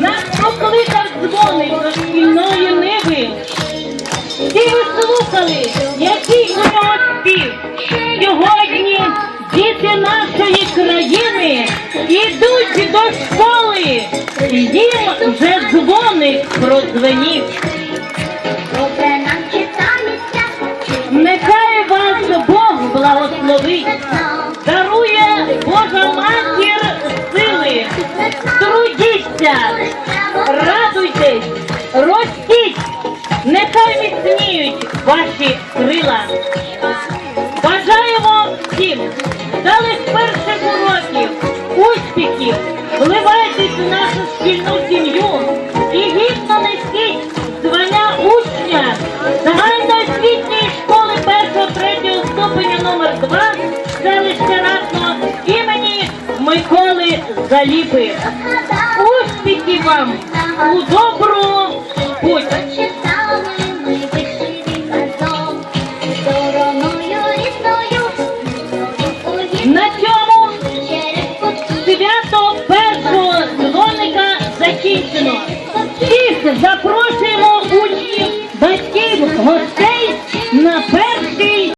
Нас покликав дзвоник до шкільної ниви. Всі ви слухали, який у нього спів. Сьогодні діти нашої країни ідуть до школи. Їм вже дзвоник прозвенів. Трудіться, радуйтесь, ростіть, нехай міцніють ваші крила. Бажаємо всім далих перших уроків, успіхів, вливайтесь у нашу шкільну сім'ю і гідно несіть звання учня загальноосвітньої школи 1-3 ступеня номер 2 селища Ратно імені Миколи Заліпи. Вам у добру путь! На цьому свято першого дзвоника закінчено. Всіх запрошуємо учнів, батьків, гостей.